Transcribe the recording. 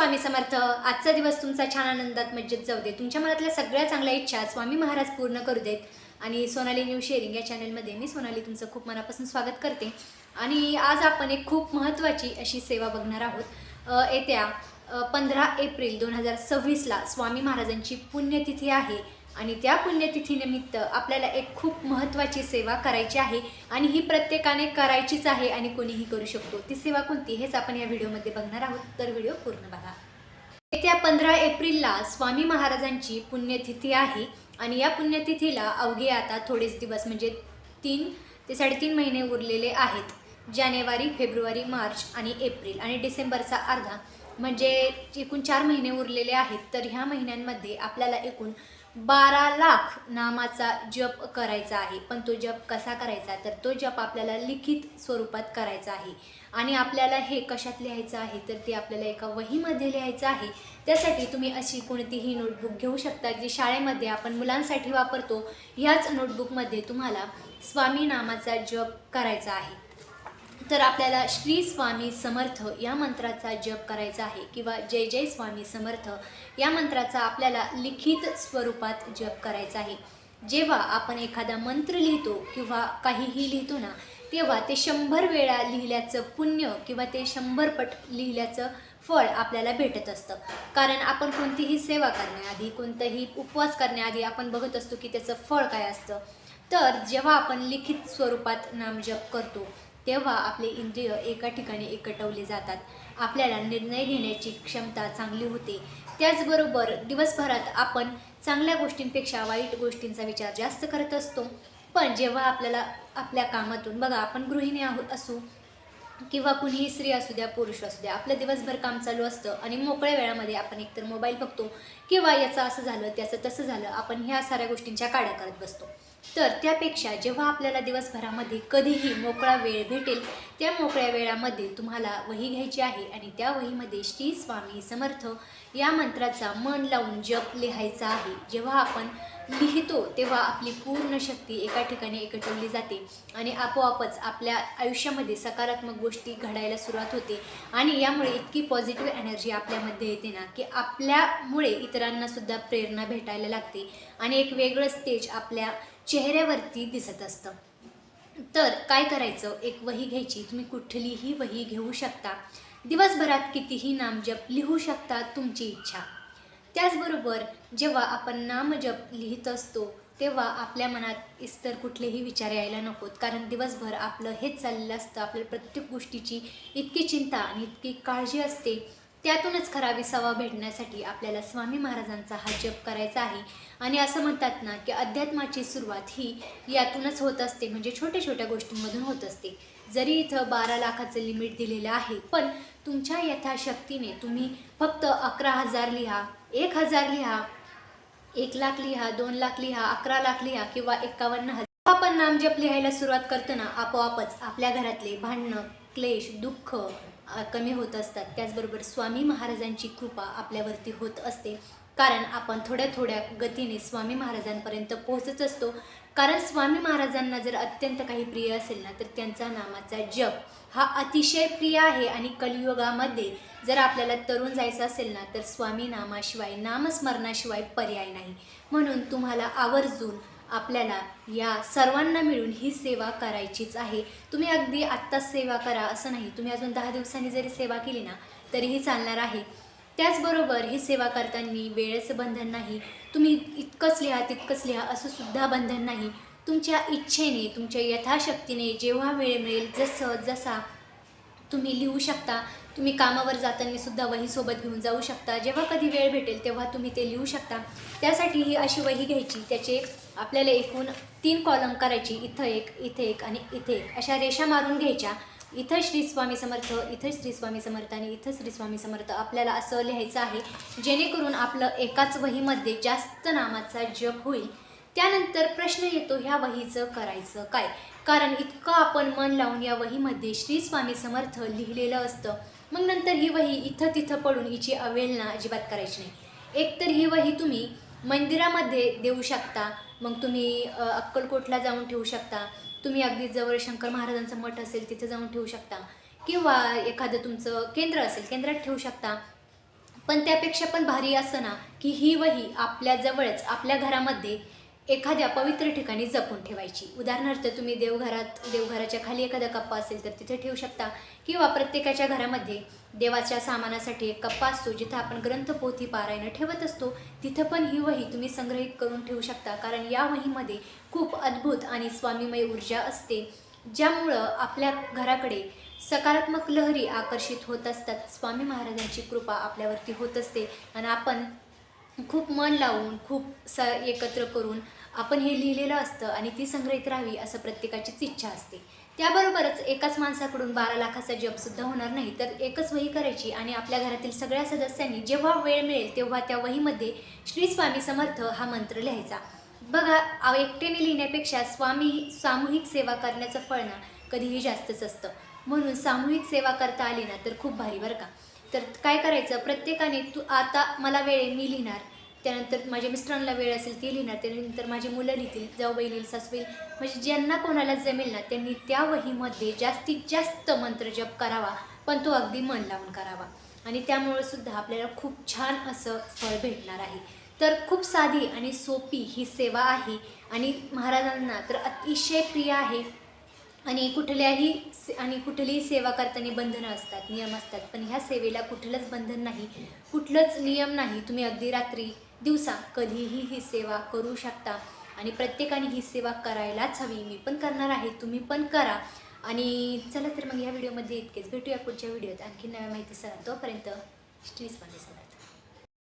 स्वामी समर्थ आजचा दिवस तुमचा छान आनंदात मज्जेत जाऊ दे. तुमच्या मनातल्या सगळ्या चांगल्या इच्छा स्वामी महाराज पूर्ण करू देत. आणि सोनाली न्यू शेअरिंग या चॅनलमध्ये मी सोनाली तुमचं खूप मनापासून स्वागत करते. आणि आज आपण एक खूप महत्त्वाची अशी सेवा बघणार आहोत. येत्या पंधरा एप्रिल दोन हजार सव्वीसला स्वामी महाराजांची पुण्यतिथी आहे. आणि त्या पुण्यतिथीनिमित्त आपल्याला एक खूप महत्त्वाची सेवा करायची आहे आणि ही प्रत्येकाने करायचीच आहे आणि कोणीही करू शकतो. ती सेवा कोणती हेच आपण या व्हिडिओमध्ये बघणार आहोत. तर व्हिडिओ पूर्ण बघा. येत्या पंधरा एप्रिलला स्वामी महाराजांची पुण्यतिथी आहे आणि या पुण्यतिथीला अवघे आता थोडेच दिवस म्हणजे तीन ते साडेतीन महिने उरलेले आहेत. जानेवारी फेब्रुवारी मार्च आणि एप्रिल आणि डिसेंबरचा अर्धा म्हणजे एकूण चार महिने उरलेले आहेत. तर ह्या महिन्यांमध्ये आपल्याला एकूण बारा लाख नामाचा जप करायचा आहे. पण तो जप कसा करायचा? तर तो जप आपल्याला लिखित स्वरूपात करायचा आहे. आणि आपल्याला हे कशात लिहायचं आहे? तर ते आपल्याला एका वहीमध्ये लिहायचं आहे. त्यासाठी तुम्ही अशी कोणतीही नोटबुक घेऊ शकता जी शाळेमध्ये आपण मुलांसाठी वापरतो. ह्याच नोटबुकमध्ये तुम्हाला स्वामी नामाचा जप करायचा आहे. तर आपल्याला श्री स्वामी समर्थ या मंत्राचा जप करायचा आहे किंवा जय जय स्वामी समर्थ या मंत्राचा आपल्याला लिखित स्वरूपात जप करायचा आहे. जेव्हा आपण एखादा मंत्र लिहितो किंवा काहीही लिहितो ना तेव्हा ते शंभर वेळा लिहिल्याचं पुण्य किंवा ते शंभर पट लिहिल्याचं फळ आपल्याला भेटत असतं. कारण आपण कोणतीही सेवा करण्याआधी कोणताही उपवास करण्याआधी आपण बघत असतो की त्याचं फळ काय असतं. तर जेव्हा आपण लिखित स्वरूपात नामजप करतो तेव्हा आपले इंद्रिय एका ठिकाणी एकटवले जातात. आपल्याला निर्णय घेण्याची क्षमता चांगली होते. त्याचबरोबर दिवसभरात आपण चांगल्या गोष्टींपेक्षा वाईट गोष्टींचा विचार जास्त करत असतो. पण जेव्हा आपल्याला आपल्या कामातून बघा आपण गृहिणी आहोत असू किंवा कुणीही स्त्री असू द्या पुरुष असू द्या आपलं दिवसभर काम चालू असतं आणि मोकळ्या वेळामध्ये आपण एकतर मोबाईल बघतो किंवा याचं असं झालं त्याचं तसं झालं आपण ह्या साऱ्या गोष्टींच्या काड्या करत बसतो. तर त्यापेक्षा जेव्हा आपल्याला दिवसभरामध्ये कधीही मोकळा वेळ भेटेल त्या मोकळ्या वेळामध्ये तुम्हाला वही घ्यायची आहे आणि त्या वहीमध्ये श्री स्वामी समर्थ या मंत्राचा मन लावून जप लिहायचा आहे. जेव्हा आपण लिहितो तेव्हा आपली पूर्ण शक्ती एका ठिकाणी एकटवली जाते आणि आपोआपच आपल्या आयुष्यामध्ये सकारात्मक गोष्टी घडायला सुरुवात होते आणि यामुळे इतकी पॉझिटिव्ह एनर्जी आपल्यामध्ये येते ना की आपल्यामुळे इतरांनासुद्धा प्रेरणा भेटायला लागते आणि एक वेगळं स्टेज आपल्या चेहऱ्यावरती दिसत असतं. तर काय करायचं? एक वही घ्यायची. तुम्ही कुठलीही वही घेऊ शकता. दिवसभरात कितीही नामजप लिहू शकता तुमची इच्छा. त्याचबरोबर जेव्हा आपण नामजप लिहित असतो तेव्हा आपल्या मनात इतर कुठलेही विचार यायला नकोत. कारण दिवसभर आपलं हेच चाललेलं असतं. आपल्या प्रत्येक गोष्टीची इतकी चिंता आणि इतकी काळजी असते. त्यातूनच खरा विसावा भेटण्यासाठी आपल्याला स्वामी महाराजांचा हा जप करायचा आहे. आणि असं म्हणतात ना की अध्यात्माची सुरुवात ही यातूनच होत असते. म्हणजे छोट्या छोट्या गोष्टींमधून होत असते. जरी इथं बारा लाखाचं लिमिट दिलेलं आहे पण तुमच्या यथाशक्तीने तुम्ही फक्त अकरा हजार लिहा एक हजार लिहा एक लाख लिहा दोन लाख लिहा अकरा लाख लिहा किंवा एकावन्न हजार. आपण नामजप लिहायला सुरुवात करतो ना आपोआपच आपल्या घरातले भांडणं क्लेश दुःख कमी होत असतात. त्याचबरोबर स्वामी महाराजांची कृपा आपल्यावरती होत असते. कारण आपण थोड्या थोड्या गतीने स्वामी महाराजांपर्यंत पोहोचत असतो. कारण स्वामी महाराजांना जर अत्यंत काही प्रिय असेल ना तर त्यांचा नामाचा जप हा अतिशय प्रिय आहे. आणि कलियुगामध्ये जर आपल्याला तरुण जायचं असेल ना तर स्वामी नामाशिवाय नामस्मरणाशिवाय पर्याय नाही. म्हणून तुम्हाला आवर्जून आपल्याला या सर्वांना मिळून ही सेवा करायचीच आहे. तुम्ही अगदी आत्ताच सेवा करा असं नाही. तुम्ही अजून दहा दिवसांनी जरी सेवा केली ना तरीही चालणार आहे. त्याचबरोबर ही सेवा करताना वेळेचं बंधन नाही. तुम्ही इतकंच लिहा तितकंच लिहा असं सुद्धा बंधन नाही. तुमच्या इच्छेने तुमच्या यथाशक्तीने जेव्हा वेळ मिळेल जसं जसा तुम्ही लिहू शकता तुम्ही कामावर जाताना सुद्धा वहीसोबत घेऊन जाऊ शकता. जेव्हा कधी वेळ भेटेल तेव्हा तुम्ही ते लिहू शकता. त्यासाठी ही अशी वही घ्यायची त्याचे आपल्याला एकूण तीन कॉलम करायची. इथं एक इथे एक आणि इथे एक. अशा रेषा मारून घ्यायच्या. इथं श्री स्वामी समर्थ इथं श्री स्वामी समर्थ आणि इथं श्री स्वामी समर्थ आपल्याला असं लिहायचं आहे. जेणेकरून आपलं एकाच वहीमध्ये जास्त नामाचा जप होईल. त्यानंतर प्रश्न येतो ह्या वहीचं करायचं काय? कारण इतकं आपण मन लावून या वहीमध्ये श्री स्वामी समर्थ लिहिलेलं असतं. मग नंतर ही वही इथं तिथं पडून हिची अवेलना अजिबात करायची नाही. एकतर ही वही तुम्ही मंदिरामध्ये देऊ शकता. मग तुम्ही अक्कलकोटला जाऊन ठेवू शकता. तुम्ही अगदी जवळ शंकर महाराजांचं मठ असेल तिथं जाऊन ठेवू शकता. किंवा एखादं तुमचं केंद्र असेल केंद्रात ठेवू शकता. पण त्यापेक्षा पण भारी असं ना की ही वही आपल्याजवळच आपल्या घरामध्ये एखाद्या पवित्र ठिकाणी जपून ठेवायची. उदाहरणार्थ तुम्ही देवघरात देवघराच्या खाली एखादा कप्पा असेल तर तिथे ठेवू शकता. किंवा प्रत्येकाच्या घरामध्ये देवाच्या सामानासाठी एक कप्पा असतो जिथं आपण ग्रंथपोथी पारायण ठेवत असतो. तिथं पण ही वही तुम्ही संग्रहित करून ठेवू शकता. कारण या वहीमध्ये खूप अद्भुत आणि स्वामीमय ऊर्जा असते ज्यामुळं आपल्या घराकडे सकारात्मक लहरी आकर्षित होत असतात. स्वामी महाराजांची कृपा आपल्यावरती होत असते. आणि आपण खूप मन लावून खूप स एकत्र करून आपण हे लिहिलेलं असतं आणि ती संग्रहित राहावी असं प्रत्येकाचीच इच्छा असते. त्याबरोबरच एकाच माणसाकडून बारा लाखाचा जपसुद्धा होणार नाही तर एकच वही करायची आणि आपल्या घरातील सगळ्या सदस्यांनी जेव्हा वेळ मिळेल तेव्हा त्या वहीमध्ये श्री स्वामी समर्थ हा मंत्र लिहायचा. बघा एकट्याने लिहिण्यापेक्षा स्वामी सामूहिक सेवा करण्याचं फळ ना कधीही जास्तच असतं. म्हणून सामूहिक सेवा करता आली ना तर खूप भारी बरं का. तर काय करायचं प्रत्येकाने तू आता मला वेळ मी लिहिणार. त्यानंतर माझ्या मिस्टरांना वेळ असेल ती लिहिणार त्यानंतर माझी मुलं लिहितील जाऊबाई लिहिल सासूबाई म्हणजे ज्यांना कोणाला जमेल ना त्यांनी त्या वहीमध्ये जास्तीत जास्त मंत्र जप करावा पण तो अगदी मन लावून करावा. आणि त्यामुळे सुद्धा आपल्याला खूप छान असं फळ भेटणार आहे. तर खूप साधी आणि सोपी ही सेवा आहे आणि महाराजांना तर अतिशय प्रिय आहे. आणि कुठल्याही से- आणि कुठलीही सेवा करताना बंधनं असतात नियम असतात पण ह्या सेवेला कुठलंच बंधन नाही. कुठलंच नियम नाही. तुम्ही अगदी रात्री दिवसा कधीही ही सेवा करू शकता. आणि प्रत्येकाने ही सेवा करायलाच हवी. मी पण करणार आहे. तुम्ही पण करा. आणि चला तर मग या व्हिडिओमध्ये इतकेच. भेटूया पुढच्या व्हिडिओत. आणखी नव्या माहिती सर तोपर्यंत श्री स्वामी समर्थ